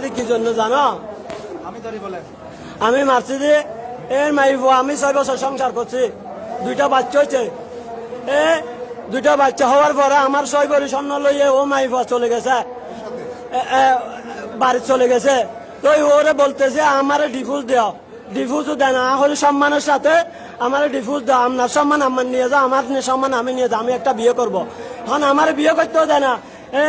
মারছি কি জন্য জানো? আমি ধরি বলেন আমি মারছি দি এর মাইব আমি ছয় বছর সংসার করছি। দুইটা বাচ্চা হয়েছে এ দুইটা বাচ্চা হওয়ার পরে আমার ছয় বড়ি স্বর্ণ লইয়ে ও মাইব চলে গেছে। বাড়ি চলে গেছে। তো ওরে বলতেছে, আমারে ডিফুজ দেও। ডিফুজও দেয় না। হলে সম্মানের সাথে আমার ডিফুজ দাও। আপনার সম্মান আমার নিয়ে যাও, আমার সম্মান আমি নিয়ে যাও, আমি একটা বিয়ে করব। এখন আমার বিয়ে করতেও দেয় না। এ,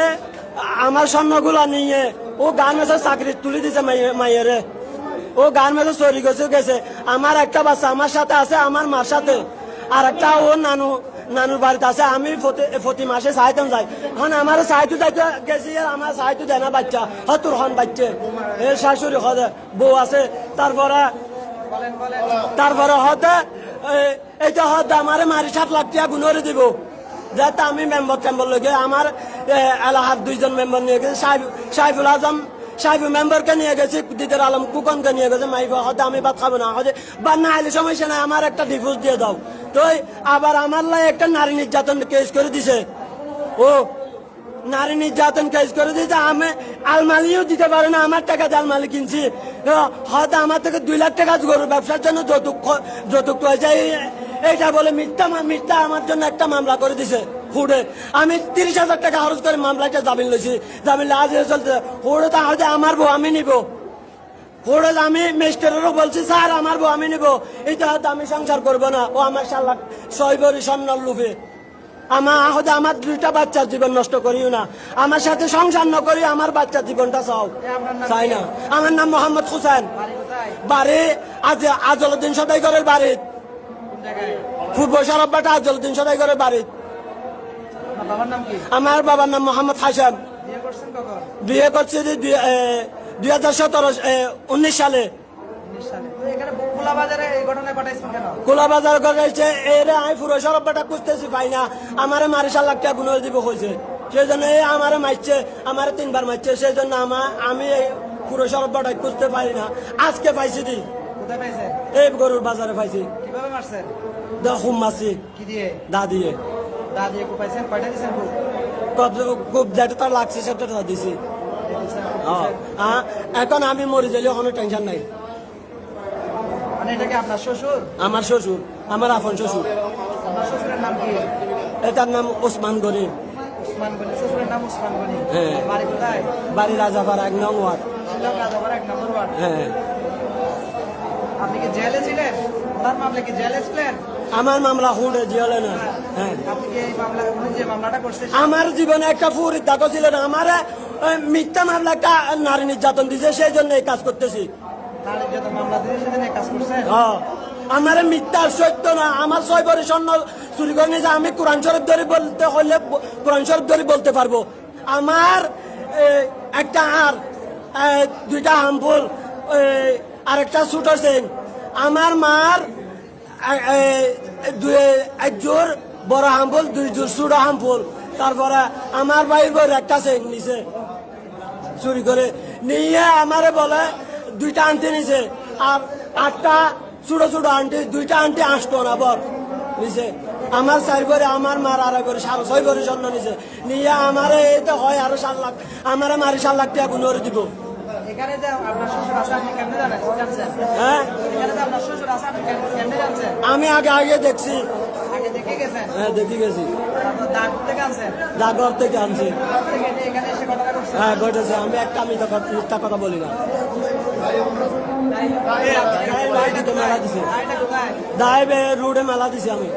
আমার স্বর্ণগুলো নিয়ে ও গান মেসে চাকরি তুলে দিছে মাইয়ে- মাইয়েরে। ও গান মেসে চুরি গেছে গেছে। আমার একটা বাচ্চা আমার সাথে আছে আমার মার সাথে। আর একটা ও নানু নানুর বাড়িতে আছে, আমি প্রতি মাসে সাহায্য যাই এখন আমার সাহায্য যাইতে গেছি আমার সাহায্য দেয় না বাচ্চা হতুর হন বাচ্চা। এ, শাশুড়ি হদে বউ আছে তারপরে তারপরে হতে এইটা হতে আমার মারি সাত লাখ টাকা গুণরে দিব। যাতে আমি মেম্বার টেম্বার লগে আমার এলাহার দুইজন মেম্বার নিয়ে গেছে সাহেব সাহেবুল আজম সাহেব মেম্বারকে নিয়ে গেছি দিদার আলম কুকনকে নিয়ে গেছে মাইফা হতে আমি ভাত খাব না হতে বা না হলে সমস্যা নাই আমার একটা ডিভোর্স দিয়ে দাও। তো আবার আমার লাই একটা নারী নির্যাতন কেস করে দিছে। ও, নারী নির্যাতন কেস করে দিয়েছে আমি আলমালিও দিতে পারে না, আমার টাকা দিয়ে আলমালি কিনছি। হয়তো আমার থেকে দুই লাখ টাকা গরুর ব্যবসার জন্য যৌতুক যৌতুক হয়েছে এইটা বলে মিথ্যা মিথ্যা আমার জন্য একটা মামলা করে দিছে হুডে। আমি তিরিশ হাজার টাকা খরচ করে মামলাটা জামিন লইছি। জামিন আজ চলতে হুডে তো হয়তো আমার বউ আমি নিব। হুডে আমি মিস্টারেরও বলছি স্যার আমার বউ আমি নিব। এটা হয়তো আমি সংসার করব না। ও আমার সাত লাখ ছয় বড়ি স্বর্ণ লুভে। আমার হয়তো আমার দুইটা বাচ্চার জীবন নষ্ট করিও না। আমার সাথে সংসার ন করি আমার বাচ্চার জীবনটা চাও। চাই না। আমার নাম মোহাম্মদ হুসেন। বাড়ি আজ আজলুদ্দিন সদাই ঘরের বাড়ি সরব্বাটা আজলুদ্দিন ঘরের বাড়ি আমার বাবার নাম মোহাম্মদ হাসান। বিয়ে করছে দুই- হাজার সতেরো উনিশ সালে। করেছে এরে আমি পুরো সরব্বাটা খুঁজতেছি পাই না। আমারে মারিশাল লাখ টাকা গুণের দিব হয়েছে সেই জন্য এই আমারে মারছে আমারে তিনবার মারছে। সেই জন্য আমার আমি এই পুরো সরব্বাটা খুঁজতে পারি না। আজকে পাইছি দি। কোথায় এই গরুর বাজারে পাইছি। কীভাবে মারছেন? মাছি কি দিয়ে? দা দিয়ে। দা দিয়ে কো পাইছেন? কয়টা দিয়েছেন খুব? খুব যেটা তার লাগছে সেটা তো দিছি। হ্যাঁ, এখন আমি মরে গেলে কোনো টেনশন নাই। মানে এটা কি আপনার শ্বশুর? আমার শ্বশুর আমার আপন শ্বশুর। আপনার শ্বশুরের নাম কি? এটার নাম ওসমান গনি। শ্বশুরের নাম উসমান গনি। হ্যাঁ। বাড়ি কোথায়? বাড়ি রাজাপাড়া এক নং ওয়ার্ড এক নম্বর ওয়ার্ড। হ্যাঁ। আপনি কি জেলে ছিলেন? ওনার মামলা কি জেলে ছিলেন? আমার মামলা হুঁড়ে জিয়লে না। হ্যাঁ। আপনি কি এই মামলা উনি যে মামলাটা করছে আমার জীবনে একটা ফুরি দেখো ছিল না। আমার মিথ্যা মামলা একটা নারী নির্যাতন দিছে সেই জন্য এই কাজ করতেছি। তার যত মামলা দিয়ে সেদিন এই কাজ করছেন? হ্যাঁ আমার মিথ্যা সত্য না। আমার ছয় স্বর্ণ চুরি করে নিয়েছে। আমি কোরআন শরীফ ধরে বলতে হলে কোরআন শরীফ ধরে বলতে পারব। আমার একটা আর দুইটা হামফুল আর একটা ছোট সেন আমার মার এ- এ, দুই এক জোর বড় হামফুল দুই জোর ছোট হামফুল তারপরে আমার ভাইয়ের বউর একটা সেন নিছে। চুরি করে নিয়ে আমারে বলে দুইটা আনতে নিছে। আর আটটা ছোট ছোট আন্টি দুইটা আন্টি আসতো না বর। নিছে। আমার চার করে আমার মার আর করে সাড়ে ছয় করে জন্ম নিছে। নিয়ে আমারে তো হয় আরও সাত লাখ আমারে মারি সাত লাখ টাকা গুণরে দিব। এখানে যে আপনার শ্বশুর আছে আপনি কেমনে জানেন? হ্যাঁ? এখানে যে আপনার শ্বশুর আছে আপনি কেমনে- কেমনে জানছেন? আমি আগে আগে দেখছি। আগে দেখে গেছেন? হ্যাঁ দেখি গেছি। দাগ থেকে আনছেন জাগর থেকে আনছি এখানে এসে ঘটনা হ্যাঁ ঘটেছে। আমি একটা কথা- মিথ্যা কথা বলি না। মেলা দিছে। রোডে মেলা দিছি আমি।